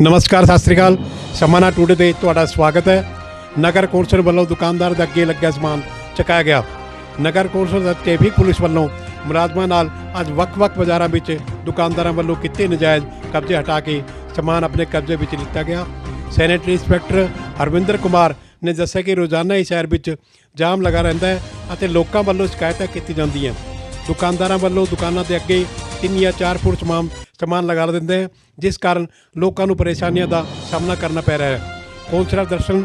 ਨਮਸਕਾਰ, ਸਤਿ ਸ੍ਰੀ ਅਕਾਲ। ਸਮਾਨਾ ਟੂਡੇ ਤੇ ਤੁਹਾਡਾ ਸਵਾਗਤ ਹੈ। ਨਗਰ ਕੌਂਸਲ ਵੱਲੋਂ ਦੁਕਾਨਦਾਰ ਦੇ ਅੱਗੇ ਲੱਗਿਆ ਸਮਾਨ ਚੁਕਾਇਆ ਗਿਆ। ਨਗਰ ਕੌਂਸਲ ਦਾ ਟ੍ਰੈਫਿਕ ਪੁਲਿਸ ਵੱਲੋਂ ਮੁਲਾਜ਼ਮਾਂ ਨਾਲ ਅੱਜ ਵੱਖ-ਵੱਖ ਬਾਜ਼ਾਰਾਂ ਵਿੱਚ ਦੁਕਾਨਦਾਰਾਂ ਵੱਲੋਂ ਕੀਤੇ ਨਜਾਇਜ਼ ਕਬਜ਼ੇ ਹਟਾ ਕੇ ਸਮਾਨ ਆਪਣੇ ਕਬਜ਼ੇ ਵਿੱਚ ਲਿੱਤਾ ਗਿਆ। ਸੈਨੇਟਰੀ ਇੰਸਪੈਕਟਰ ਹਰਵਿੰਦਰ ਕੁਮਾਰ ਨੇ ਦੱਸਿਆ ਕਿ ਰੋਜ਼ਾਨਾ ਹੀ ਸ਼ਹਿਰ ਵਿੱਚ ਜਾਮ ਲੱਗਾ ਰਹਿੰਦਾ ਹੈ ਅਤੇ ਲੋਕਾਂ ਵੱਲੋਂ ਸ਼ਿਕਾਇਤਾਂ ਕੀਤੀ ਜਾਂਦੀਆਂ। ਦੁਕਾਨਦਾਰਾਂ ਵੱਲੋਂ ਦੁਕਾਨਾਂ ਦੇ ਅੱਗੇ ਤਿੰਨ ਜਾਂ ਚਾਰ ਫੁੱਟ ਸਮਾਨ ਸਮਾਨ ਲਗਾ ਦਿੰਦੇ ਹੈ ਜਿਸ ਕਾਰਨ ਲੋਕਾਂ ਨੂੰ ਪਰੇਸ਼ਾਨੀਆਂ ਦਾ ਸਾਹਮਣਾ ਕਰਨਾ ਪੈ ਰਿਹਾ ਹੈ। ਕੌਂਸਲਰ ਦਰਸ਼ਨ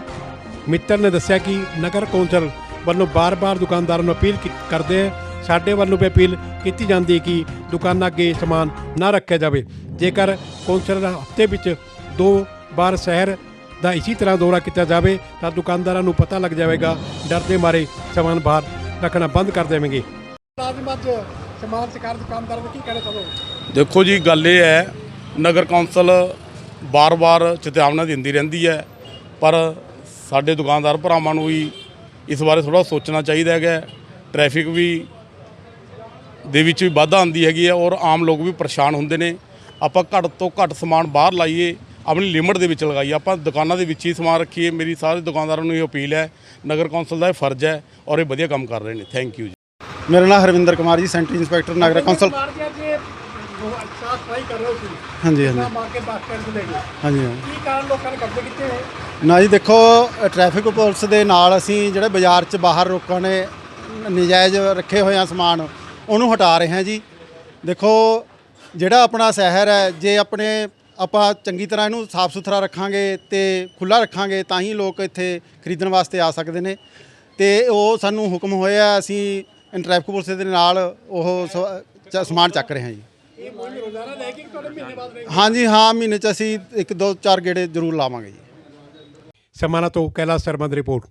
ਮਿੱਤਰ ਨੇ ਦੱਸਿਆ ਕਿ ਨਗਰ ਕੌਂਸਲ ਵੱਲੋਂ ਬਾਰ-ਬਾਰ ਦੁਕਾਨਦਾਰਾਂ ਨੂੰ ਅਪੀਲ ਕਰਦੇ ਹੈ ਸਾਡੇ ਵੱਲੋਂ ਵੀ ਅਪੀਲ ਕੀਤੀ ਜਾਂਦੀ ਹੈ ਕਿ ਦੁਕਾਨਾਂ ਅੱਗੇ ਸਮਾਨ ਨਾ ਰੱਖਿਆ ਜਾਵੇ। ਜੇਕਰ ਕੌਂਸਲਰ ਹਫ਼ਤੇ ਵਿੱਚ ਦੋ ਵਾਰ ਸ਼ਹਿਰ ਦਾ ਇਸੇ ਤਰ੍ਹਾਂ ਦੌਰਾ ਕੀਤਾ ਜਾਵੇ, ਤਾਂ ਦੁਕਾਨਦਾਰਾਂ ਨੂੰ ਪਤਾ ਲੱਗ ਜਾਵੇਗਾ। ਡਰ ਦੇ ਮਾਰੇ ਸਮਾਨ ਬਾਹਰ ਰੱਖਣਾ ਬੰਦ ਕਰ ਦੇਵਾਂਗੇ। ਲਾਜ਼ਮ ਸਮਾਨ ਸਰਕਾਰ ਦੁਕਾਨਦਾਰਾਂ ਨੂੰ ਕੀ ਕਹਿਣਾ ਚਾਹੋ ਦੇਖੋ ਜੀ ਗੱਲ ਇਹ ਹੈ ਨਗਰ ਕੌਂਸਲ ਬਾਰ-ਬਾਰ ਚੇਤਾਵਨਾ ਦਿੰਦੀ ਰਹਿੰਦੀ ਹੈ ਪਰ ਸਾਡੇ ਦੁਕਾਨਦਾਰ ਭਰਾਵਾਂ ਨੂੰ ਵੀ ਇਸ ਬਾਰੇ ਥੋੜਾ ਸੋਚਣਾ ਚਾਹੀਦਾ ਹੈਗਾ ਟ੍ਰੈਫਿਕ ਵੀ ਦੇ ਵਿੱਚ ਵੀ ਵਾਧਾ ਆਉਂਦੀ ਹੈਗੀ ਹੈ ਔਰ ਆਮ ਲੋਕ ਵੀ ਪਰੇਸ਼ਾਨ ਹੁੰਦੇ ਨੇ। ਆਪਾਂ ਘੱਟ ਤੋਂ ਘੱਟ ਸਮਾਨ ਬਾਹਰ ਲਾਈਏ ਆਪਣੀ ਲਿਮਟ ਦੇ ਵਿੱਚ ਲਗਾਈਏ। ਆਪਾਂ ਦੁਕਾਨਾਂ ਦੇ ਵਿੱਚ ਹੀ ਸਮਾਨ ਰੱਖੀਏ ਮੇਰੀ ਸਾਰੇ ਦੁਕਾਨਦਾਰਾਂ ਨੂੰ ਇਹ ਅਪੀਲ ਹੈ ਨਗਰ ਕੌਂਸਲ ਦਾ ਇਹ ਫਰਜ਼ ਹੈ ਔਰ ਇਹ ਵਧੀਆ ਕੰਮ ਕਰ ਰਹੇ ਨੇ। ਥੈਂਕ ਯੂ ਜੀ। ਮੇਰਾ ਨਾਮ ਹਰਵਿੰਦਰ ਕੁਮਾਰ ਜੀ ਸੈਂਟਰ ਇੰਸਪੈਕਟਰ ਨਗਰ ਕੌਂਸਲ। ਸਫ਼ਾਈ ਕਰ ਰਹੇ ਸੀ। ਹਾਂਜੀ ਹਾਂਜੀ। ਬੱਸ ਹਾਂਜੀ ਹਾਂ। ਕੀ ਕਾਰਨ ਲੋਕਾਂ ਨੇ ਕਬਜ਼ੇ ਕੀਤੇ ਹੋਏ ਨਾ ਜੀ ਦੇਖੋ ਟ੍ਰੈਫਿਕ ਪੁਲਿਸ ਦੇ ਨਾਲ ਅਸੀਂ ਜਿਹੜੇ ਬਾਜ਼ਾਰ 'ਚ ਬਾਹਰ ਲੋਕਾਂ ਨੇ ਨਜਾਇਜ਼ ਰੱਖੇ ਹੋਏ ਆ ਸਮਾਨ ਉਹਨੂੰ ਹਟਾ ਰਹੇ ਹਾਂ ਜੀ। ਦੇਖੋ ਜਿਹੜਾ ਆਪਣਾ ਸ਼ਹਿਰ ਹੈ ਜੇ ਆਪਣੇ ਆਪਾਂ ਚੰਗੀ ਤਰ੍ਹਾਂ ਇਹਨੂੰ ਸਾਫ਼ ਸੁਥਰਾ ਰੱਖਾਂਗੇ ਤੇ ਖੁੱਲਾ ਰੱਖਾਂਗੇ ਤਾਂ ਹੀ ਲੋਕ ਇੱਥੇ ਖਰੀਦਣ ਵਾਸਤੇ ਆ ਸਕਦੇ ਨੇ। ਤੇ ਉਹ ਸਾਨੂੰ ਹੁਕਮ ਹੋਇਆ ਅਸੀਂ ਟ੍ਰੈਫਿਕ ਪੁਲਿਸ ਦੇ ਨਾਲ ਉਹ ਸਮਾਨ ਚੱਕ ਰਹੇ ਹਾਂ ਜੀ। ਰੋਜ਼ਾਨਾ ਲੈ ਕੇ ਤੁਹਾਡੇ ਮਹੀਨੇ ਬਾਅਦ ਰਹੇਗੀ ਹਾਂਜੀ, ਹਾਂ, ਮਹੀਨੇ 'ਚ ਅਸੀਂ ਇੱਕ ਦੋ ਚਾਰ ਗੇੜੇ ਜ਼ਰੂਰ ਲਾਵਾਂਗੇ ਜੀ। ਸਮਾਨਾ ਤੋਂ ਕੈਲਾਸ਼ ਸ਼ਰਮਾ ਦੀ ਰਿਪੋਰਟ।